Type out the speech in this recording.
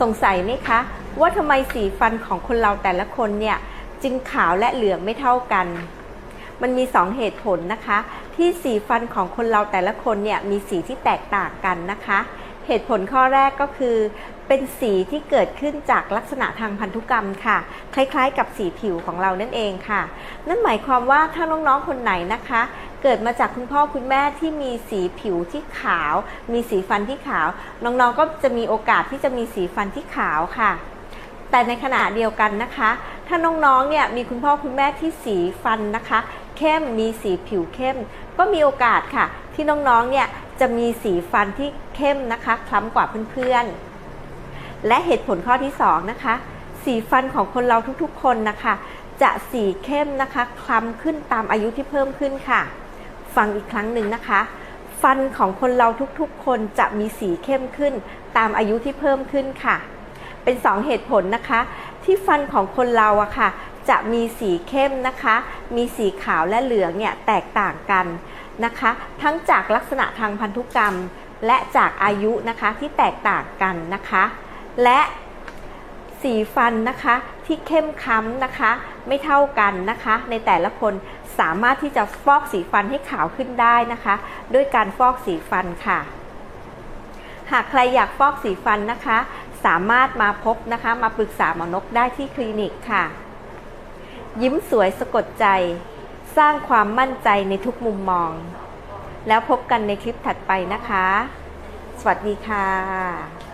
สงสัยไหมคะ ว่าทำไมสีฟันของคนเราแต่ละคนเนี่ย จึงขาวและเหลืองไม่เท่ากัน มันมี 2 เหตุผลนะคะ ที่สีฟันของคนเราแต่ละคนเนี่ยมีสีที่แตกต่างกันนะคะ เหตุผลข้อแรกก็คือ เป็นสีที่เกิดขึ้นจากลักษณะทางพันธุกรรมค่ะ คล้ายๆ กับสีผิวของเรานั่นเองค่ะ นั่นหมายความว่าถ้าน้องๆคนไหนนะคะ เกิดมาจากคุณพ่อคุณแม่ที่มีสีผิวที่ขาว มีสีฟันที่ขาว น้องๆก็จะมีโอกาสที่จะมีสีฟันที่ขาวค่ะ แต่ในขณะเดียวกันนะคะ ถ้าน้องๆเนี่ยมีคุณพ่อคุณแม่ที่สีฟันนะคะ เข้มมีสีผิวเข้ม ก็มีโอกาสค่ะ ที่น้องๆเนี่ยจะมีสีฟันที่เข้มนะคะคล้ำกว่าเพื่อนๆ และเหตุผลข้อที่2นะคะสีฟันของคนเราทุกๆ คนนะคะ จะสีเข้มนะคะ คล้ำขึ้นตามอายุที่เพิ่มขึ้นค่ะ ฟังอีกครั้งหนึ่งนะคะ ฟันของคนเราทุกๆ คนจะมีสีเข้มขึ้น ตามอายุที่เพิ่มขึ้นค่ะ เป็น 2 เหตุผลนะคะ ที่ฟันของคนเราอะค่ะ จะมีสีเข้มนะคะ มีสีขาวและเหลืองเนี่ยแตกต่างกันนะคะ ทั้งจากลักษณะทางพันธุกรรม และจากอายุนะคะที่แตกต่างกันนะคะ และสีฟันนะคะที่เข้มค้ำนะคะ ไม่เท่ากันนะคะ ในแต่ละคนสามารถที่จะฟอกสีฟันให้ขาวขึ้นได้นะคะ ด้วยการฟอกสีฟันค่ะ หากใครอยากฟอกสีฟันนะคะ สามารถมาพบนะคะมาปรึกษาหมอนกได้ที่คลินิกค่ะ ยิ้มสวยสะกดใจ สร้างความมั่นใจในทุกมุมมอง แล้วพบกันในคลิปถัดไปนะคะ สวัสดีค่ะ